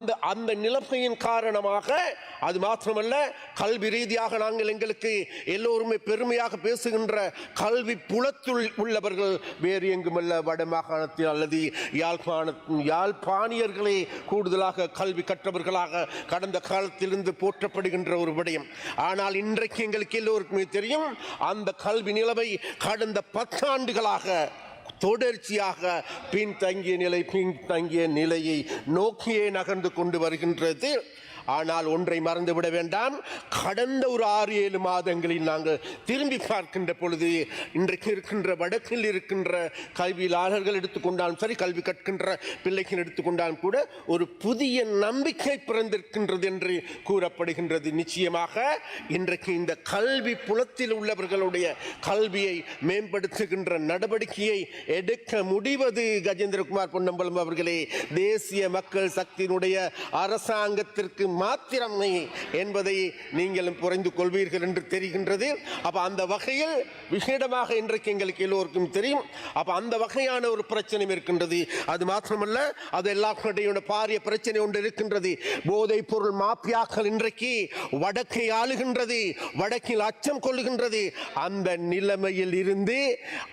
அந்த அந்த நிலைமையின் காரணமாக அது மாத்திரமல்ல கல்வி ரீதியாக நாங்கள் எங்களுக்கு எல்லோருமே பெருமையாக பேசுகின்ற கல்வி புலத்துள் உள்ளவர்கள் வேறு எங்குமல்ல வடமாகாணத்தில் அல்லது யாழ்ப்பாண யாழ்ப்பாணியர்களே கூடுதலாக கல்வி கற்றவர்களாக கடந்த காலத்திலிருந்து போற்றப்படுகின்ற ஒரு விடயம். ஆனால் இன்றைக்கு எங்களுக்கு எல்லோருக்குமே தெரியும் அந்த கல்வி நிலவை கடந்த பத்தாண்டுகளாக தொடர்ச்சியாக பின்தங்கிய நிலை பின்தங்கிய நிலையை நோக்கியே நகர்ந்து கொண்டு வருகின்றது. ஆனால் ஒன்றை மறந்துவிட வேண்டாம். கடந்த ஒரு ஆறு ஏழு மாதங்களில் நாங்கள் திரும்பி பார்க்கின்ற பொழுது இன்றைக்கு இருக்கின்ற வடக்கில் இருக்கின்ற கல்வியாளர்கள் எடுத்துக்கொண்டாலும் சரி கல்வி கற்கின்ற பிள்ளைகள் எடுத்துக்கொண்டாலும் கூட ஒரு புதிய நம்பிக்கை பிறந்திருக்கின்றது என்று கூறப்படுகின்றது. நிச்சயமாக இன்றைக்கு இந்த கல்வி புலத்தில் உள்ளவர்களுடைய கல்வியை மேம்படுத்துகின்ற நடவடிக்கையை எடுக்க முடிவது கஜேந்திரகுமார் பொன்னம்பலம் அவர்களே. தேசிய மக்கள் சக்தியினுடைய அரசாங்கத்திற்கு மாத்திரமே என்பதை நீங்களும் புரிந்து கொள்வீர்கள் என்று தெரிகின்றது. அப்போ அந்த வகையில் விஷேடமாக இன்றைக்கு எங்களுக்கு எல்லோருக்கும் தெரியும். அப்போ அந்த வகையான ஒரு பிரச்சனையும் இருக்கின்றது. அது மாத்திரமல்ல அது எல்லாருடைய பாரிய பிரச்சனை ஒன்று இருக்கின்றது. போதைப் பொருள் மாப்பியாக்கள் இன்றைக்கு வடக்கை ஆளுகின்றது வடக்கில் அச்சம் கொள்ளுகின்றது. அந்த நிலைமையில் இருந்து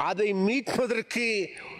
அதை மீட்பதற்கு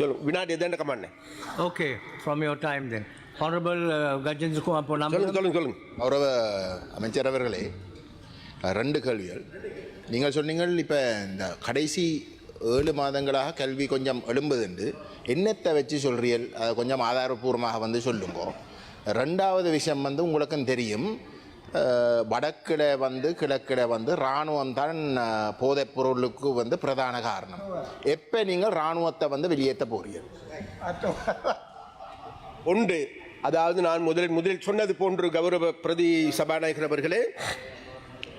சொல்லு வினாடி எதேண்ட கமாண்ணே Okay, from your time then. Honorable uh, Gajendra Kumar சொல்லுங்க. சொல்லுங்க சொல்லுங்க. கௌரவ அமைச்சர் அவர்களே ரெண்டு கேள்விகள். நீங்கள் சொன்னீங்கள் இப்போ இந்த கடைசி ஏழு மாதங்களாக கல்வி கொஞ்சம் எழும்புதுண்டு என்னத்தை வச்சு சொல்றீர்கள்? அதை கொஞ்சம் ஆதாரபூர்வமாக வந்து சொல்லுங்க. ரெண்டாவது விஷயம் வந்து உங்களுக்கும் தெரியும். வடக்கிட வந்து கிழக்கிட வந்து இராணுவம் தான் போதைப் பொருளுக்கு வந்து பிரதான காரணம். எப்போ நீங்கள் இராணுவத்தை வந்து வெளியேற்ற போறீர்கள்? ஒன்று அதாவது நான் முதலில் முதலில் சொன்னது போன்று கௌரவ பிரதி சபாநாயகர் அவர்களே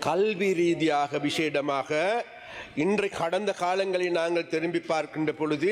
கல்வி ரீதியாக விசேடமாக இன்றை கடந்த காலங்களில் நாங்கள் திரும்பி பார்க்கின்ற பொழுது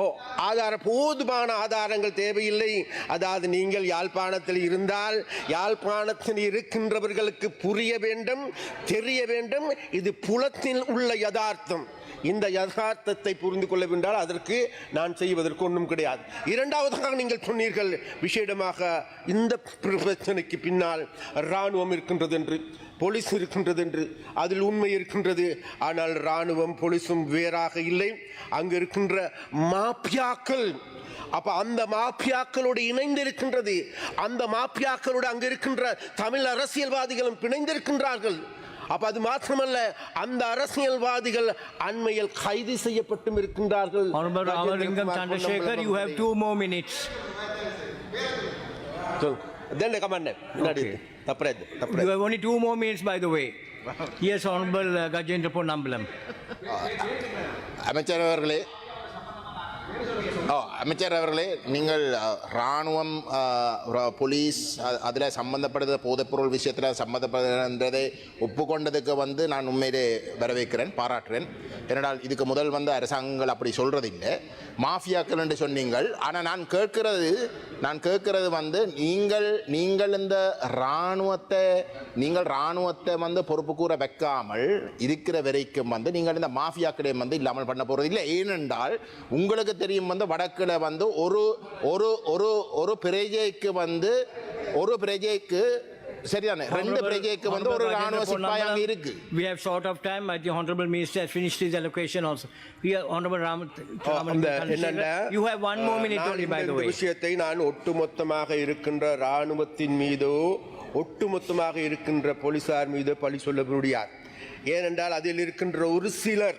ஓ ஆதார போதுமான ஆதாரங்கள் தேவையில்லை. அதாவது நீங்கள் யாழ்ப்பாணத்தில் இருந்தால் யாழ்ப்பாணத்தில் இருக்கின்றவர்களுக்கு புரிய வேண்டும் தெரிய வேண்டும். இது புலத்தில் உள்ள யதார்த்தம். இந்த யதார்த்தத்தை புரிந்து கொள்ளவென்றால் அதற்கு நான் செய்வதற்கு ஒன்றும் கிடையாது. இரண்டாவதாக நீங்கள் சொன்னீர்கள் விசேடமாக இந்த பிரச்சனைக்கு பின்னால் இராணுவம் இருக்கின்றது என்று. போலீஸ் இருக்கின்றது என்று அதில் உண்மை இருக்கின்றது. ஆனால் இராணுவம் போலீஸும் வேறாக இல்லை. அங்கு இருக்கின்ற மாப்பியாக்கள் அப்ப அந்த மாப்பியாக்களோடு இணைந்து இருக்கின்றது அந்த மாப்பியாக்களோடு அங்கு இருக்கின்ற தமிழ் அரசியல்வாதிகளும் பிணைந்திருக்கின்றார்கள். அப்ப அது மாத்திரமல்ல அந்த அரசியல்வாதிகள் அண்மையில் கைது செய்யப்பட்டும் இருக்கின்றார்கள். Honorable Ramalingam Chandrasekhar, you have two Then come on, Okay. தப்புறது You தப்புறது have only two more minutes, by the way. Yes, Honorable uh, Gajendra Ponnambalam. அமைச்சர் அவர்களே Oh, அமைச்சர் அவர்களே நீங்கள் uh, இராணுவம் uh, போலீஸ் அதில் சம்மந்தப்படுற போதைப்பொருள் விஷயத்தில் சம்மந்தப்படுறதை ஒப்புக்கொண்டதுக்கு வந்து நான் உண்மையிலே வரவேற்கிறேன் பாராட்டுறேன். ஏனென்றால் இதுக்கு முதல் வந்து அரசாங்கங்கள் அப்படி சொல்கிறதில்லை மாஃபியாக்கள் என்று சொன்னீங்கள். ஆனால் நான் கேட்கிறது நான் கேட்கிறது வந்து நீங்கள் நீங்கள் இந்த இராணுவத்தை நீங்கள் இராணுவத்தை வந்து பொறுப்பு கூற வைக்காமல் இருக்கிற வரைக்கும் வந்து நீங்கள் இந்த மாஃபியாக்களையும் வந்து இல்லாமல் பண்ண போகிறது இல்லை ஏனென்றால் உங்களுக்கு தெரியும் வந்து வடக்கில் வந்து ஒரு ஒரு ஒரு ஒரு பிரஜைக்கு வந்து ஒரு பிரஜைக்கு சரிதானே ரெண்டு பிரஜைக்கு வந்து ஒரு ராணுவ சிப்பாய் அங்கே இருக்கு We have short of time. I think Honorable Minister has finished his allocation also. We are Honorable Ram. You have one more minute only, by the way. விஷயத்தை நான் ஒட்டுமொத்தமாக இருக்கின்ற இராணுவத்தின் மீதோ ஒட்டுமொத்தமாக இருக்கின்ற போலீசார் மீதோ பழி சொல்ல முடியாது ஏனென்றால் அதில் இருக்கின்ற ஒரு சிலர்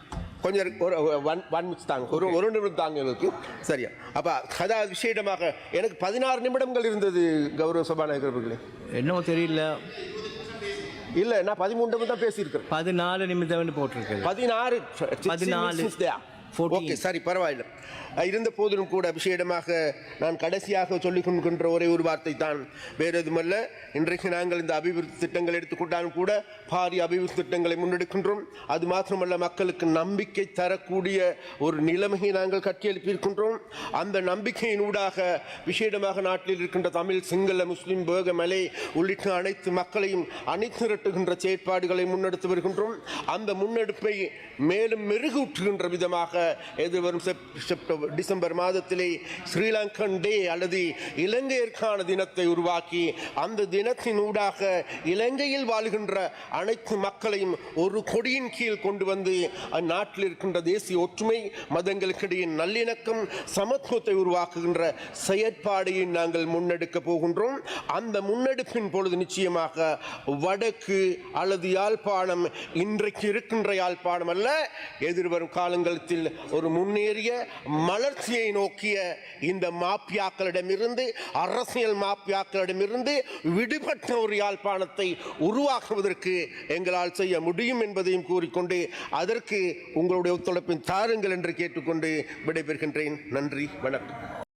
கொஞ்சம் ஒரு ஒன் ஒன் மினிட்ஸ் தாங்க. ஒரு ஒரு நிமிடம் தாங்க எனக்கு சரியா. அப்போ அதாவது விஷயமாக எனக்கு பதினாறு நிமிடங்கள் இருந்தது கௌரவ சபாநாயகர் அவர்களே. என்னவோ தெரியல. இல்லை நான் பதிமூணு நிமிடம் தான் பேசியிருக்கிறேன். பதினாலு நிமிடம்னு போட்டிருக்கு பதினாறு பதினாலு. ஓகே சரி பரவாயில்லை. இருந்த போதிலும் கூட அபிஷேகமாக நான் கடைசியாக சொல்லிக் கொள்கின்ற ஒரே ஒரு வார்த்தை தான் வேறு எதுமல்ல இன்றைக்கு நாங்கள் இந்த அபிவிருத்தி திட்டங்கள் எடுத்துக்கொண்டாலும் கூட பாரிய அபிவிருத்தி திட்டங்களை முன்னெடுக்கின்றோம். அது மாத்திரமல்ல மக்களுக்கு நம்பிக்கை தரக்கூடிய ஒரு நிலைமையை நாங்கள் கட்டியெழுப்பியிருக்கின்றோம். அந்த நம்பிக்கையின் ஊடாக விஷேடமாக நாட்டில் இருக்கின்ற தமிழ் சிங்கள முஸ்லீம் பேக மலை உள்ளிட்ட அனைத்து மக்களையும் அணிதிரட்டுகின்ற செயற்பாடுகளை முன்னெடுத்து வருகின்றோம். அந்த முன்னெடுப்பை மேலும் மெருகூற்றுகின்ற விதமாக எதிர்வரும் செப் செப்டம்பர் டிசம்பர் மாதத்திலே ஸ்ரீலங்கன் டே அல்லது இலங்கையிற்கான தினத்தை உருவாக்கி அந்த தினத்தின் ஊடாக இலங்கையில் வாழ்கின்ற அனைத்து மக்களையும் ஒரு கொடியின் கீழ் கொண்டு வந்து அந்நாட்டில் இருக்கின்ற தேசிய ஒற்றுமை மதங்களுக்கிடையே நல்லிணக்கம் சமத்துவத்தை உருவாக்குகின்ற செயற்பாடையை நாங்கள் முன்னெடுக்க போகின்றோம். அந்த முன்னெடுப்பின் பொழுது நிச்சயமாக வடக்கு அல்லது யாழ்ப்பாணம் இன்றைக்கு இருக்கின்ற யாழ்ப்பாணம் அல்ல எதிர்வரும் காலங்களில் ஒரு முன்னேறிய மலர்ச்சியை நோக்கிய இந்த மாப்பியாக்களிடமிருந்து அரசியல் மாப்பியாக்களிடமிருந்து விடுபட்ட ஒரு யாழ்ப்பாணத்தை உருவாக்குவதற்கு எங்களால் செய்ய முடியும் என்பதையும் கூறிக்கொண்டு அதற்கு உங்களுடைய ஒத்துழைப்பின் தாருங்கள் என்று கேட்டுக்கொண்டு விடைபெறுகின்றேன். நன்றி வணக்கம்.